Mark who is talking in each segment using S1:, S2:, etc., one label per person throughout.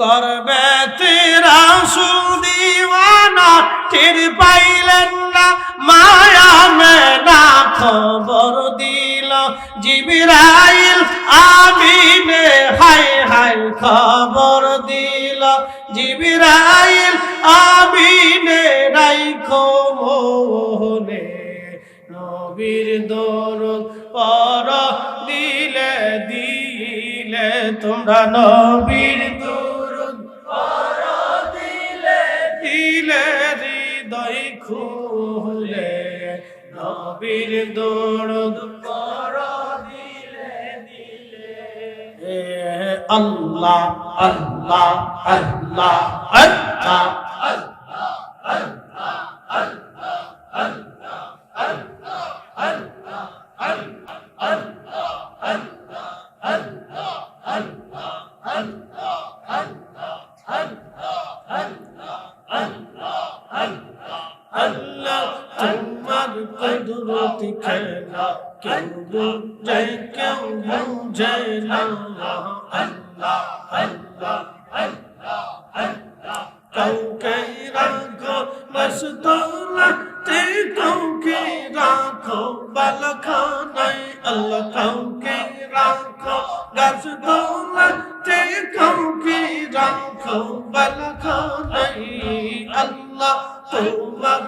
S1: গর্বে তেরা সুদিওয়ানা, টের পাইলেন না, মায়া মেনা খবর দিল। জিবিরাইল আমিনে হাই হাই খবর দিল। জিবিরাইল আমিনে রাইখো মোহনে, নবীর দরুদ পর দিলে দিলে তোমরা নবীর দিলে দিলে এ আল্লাহ। কুদরত খেলা কেউ বুঝে কেউ বুঝে না। আল্লাহ আল্লাহ কাউকে রাখো মস্তলাতে কাউকে রাখো বালখানায় আল্লাহ কাউকে রাখো গাছতলাতে কাউকে রাখো বালখানায় আল্লাহ তোমার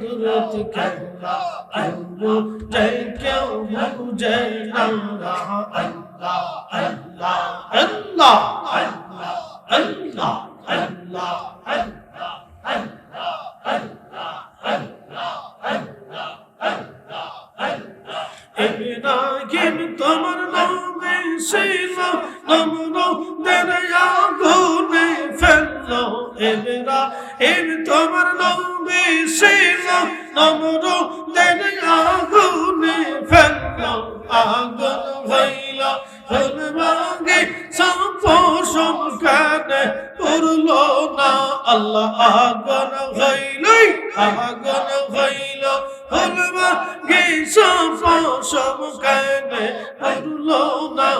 S1: কুদরত খেলা কেউ বুঝে কেউ বুঝে না আল্লাহ আল্লাহ আল্লাহ আল্লাহ আল্লাহ আল্লাহ ইব্রাহিম তোমার নামে ছিল নমরুদের আগুনে ফেলল আগুন হইল ভাঙে সম্পোষণ কানে পুরলো না। আল্লাহ আগুন হইল আগুন হইল ভাঙে সম্পোষণ কানে পুরলো না।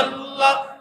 S1: আল্লাহ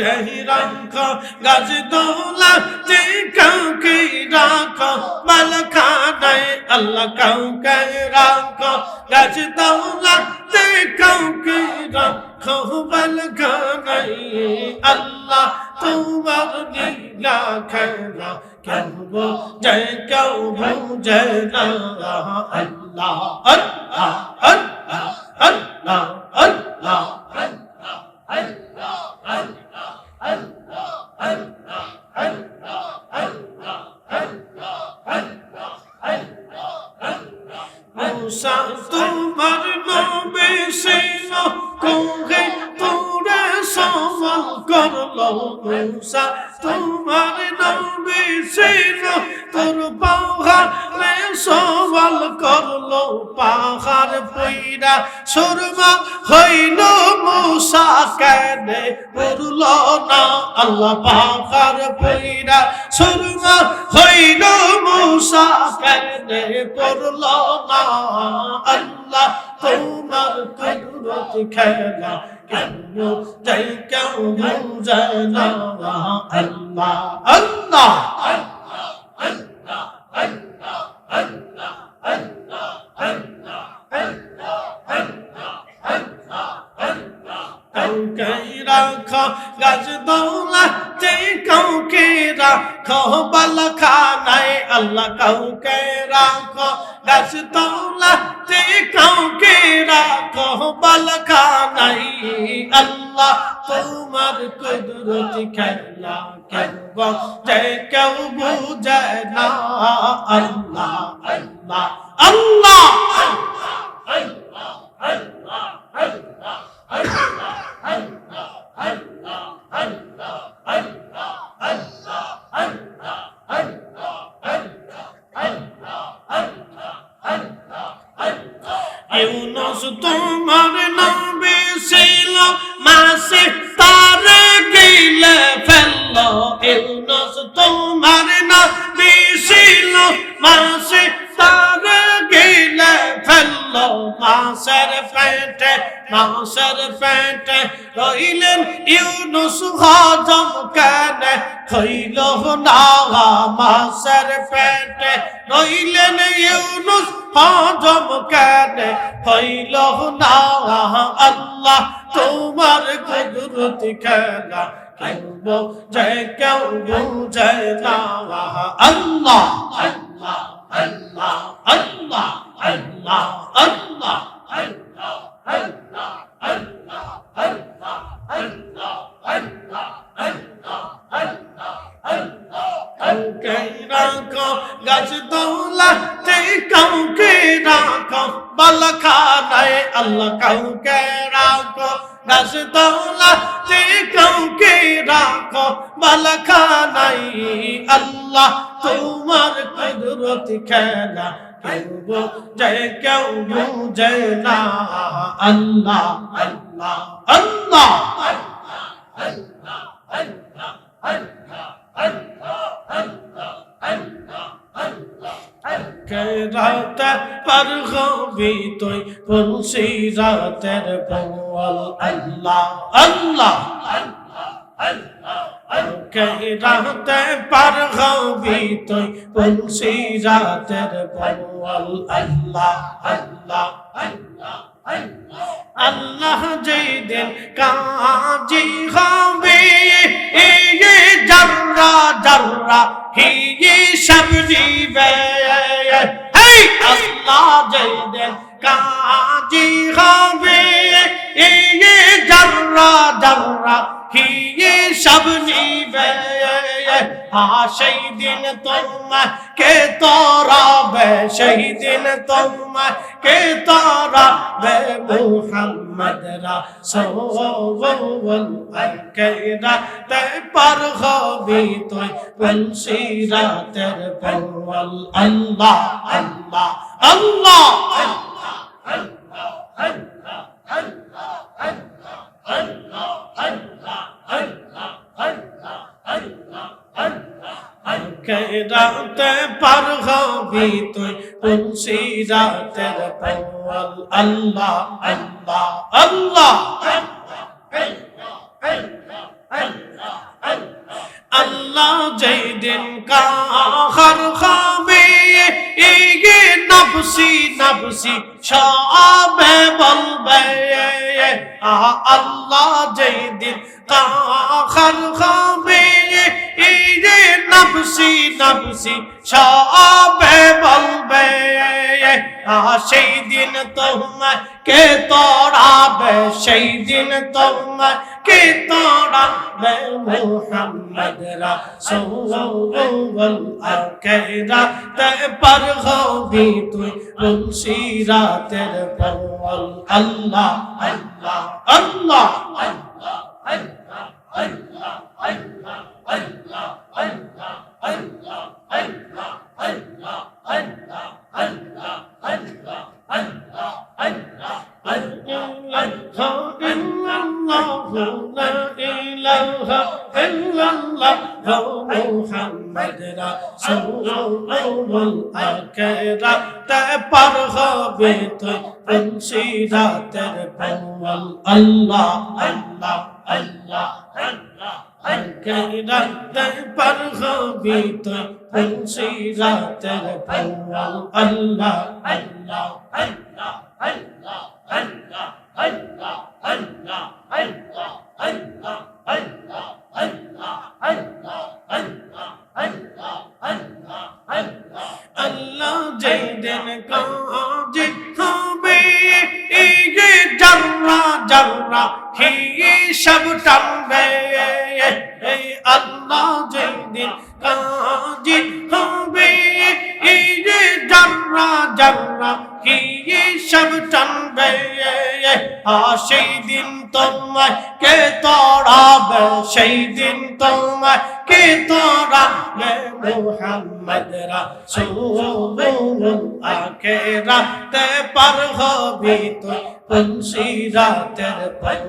S1: কাউকে রাখো, গাছ দোলাতে কাউকে রাখো মালখানায় আল্লাহ কাউকে রাখো, গাছ দোলাতে কাউকে রাখো মালখানায় আল্লাহ তোমার লীলা খেলা, কেউ বুঝে, কেউ না আল্লাহ আল্লাহ আল্লাহ আল্লাহ আল্লাহ। মুসা তোমার নবে ছিল কোহে তোরে সওয়াল করল মুসা তোমার নবে ছিল তোর পাহাড়ে সওয়াল করল পাহাড় পইরা সুরমা হইল মুসা কেনে পড়ল না, আল্লাহ পাহাড় পইরা সুরমা হইল মুসা, কেনে পড়ল না, আল্লাহ তোমার কুদরত খেলা কেন যাই কেউ বুঝে না, আল্লাহ আল্লাহ। কাউকে গাছ দৌলাতে কাউকে রাখো, বালখানায় আল্লাহ কাউকে রাখো। গাছ দৌলাতে কাউকে রাখো, বালখানায় আল্লাহ তোমার কুদরত খেলা কেউ বুঝে কেউ বুঝে না, আল্লাহ আল্লাহ আল্লাহ ইউনুস তোমার নবী ছিল না বিশিল মাসে তারে গিলে ফেলল মাসের পেটে মাসের পেটে রইলেন ইউনুস হজম কেন হইল না মাসের পেটে রইলেন ইউনুস হজম কেন হইল না আল্লাহ তোমার কুদরত খেলা কেউ বোঝে কেউ বুঝে না আল্লাহ আল্লাহ আল্লাহ আল্লাহ আল্লাহ আল্লাহ আল্লাহ আল্লাহ আল্লাহ আল্লাহ আল্লাহ আল্লাহ আল্লাহ আল্লাহ আল্লাহ কাউকে রাখো গাছ দৌলাতে কাউকে রাখো বালখানায় আল্লাহ, তোমার কুদরত খেলা কেউ বোঝে, কেউ বুঝে না। আল্লাহ আল্লাহ আল্লাহ আল্লাহ আল্লাহ আল্লাহ আল্লাহ রাতে পার হবি তুই তুলসী রাতের বল। আল্লাহ আল্লাহ कई रहते पर गौबी तो तुलसी रातर बल अल्लाह अल्लाह अल्लाह अल्लाह जय दिन काजी गौबी ये जर्रा जर्रा ही ये शबरी वे अल्लाह जय दिन काजी गौबी ये जर्रा जर्रा হি সব জীবে সেই দিন তোমাকে তোরাবে সেই দিন তোমাকে তোরাবে মুহাম্মদ রাসূল কেরাতে পার হবি তুই বলসিরাতের বল আল্লাহ আল্লাহ আল্লাহ আল্লাহ আল্লাহ আল্লাহ আল্লাহ আল্লাহ আল্লাহ আল্লাহ আল্লাহ আল্লাহ কেরাতে পার হবি তুই? তুলসি রাতের পল আল্লাহ আল্লাহ আল্লাহ। আল্লাহ যেই দিন কাহার হবে ইগে নফসি নফসি সবে বলবে আল্লাহ যেই দিন কাহার হবে ইগে নফসি নফসি সবে বলবে সেই দিন তোমাকে তোড়াবে সেই দিন তোমাকে তোড়াবে মোহাম্মদ রাসূল আকেরাতে পার হবি তুই মুনসিরাতের পল আল্লাহ আল্লাহ আল্লাহ আল্লাহ আল্লাহ আল্লাহ আল্লাহ আল্লাহ আল্লাহ আল্লাহ আল্লাহ আল্লাহ لا إله إلا الله محمد رسول الله كرا تبر غبيت انشيرات البول الله الله الله الله الكرا تبر غبيت انشيرات البول الله الله الله আল্লাহ যেই দিন হবে, এই রে জাররা জাররা কি সব টানবে সেই দিন তোমায় কে তোড়াবে, সেই দিন তোমায় কি তোরা? মোহাম্মদ রাসূলুল্লাহ আকে রাতে পার হবি তো পুলসি রাতের পর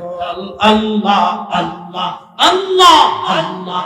S1: আল্লাহ আল্লাহ আল্লাহ আল্লাহ।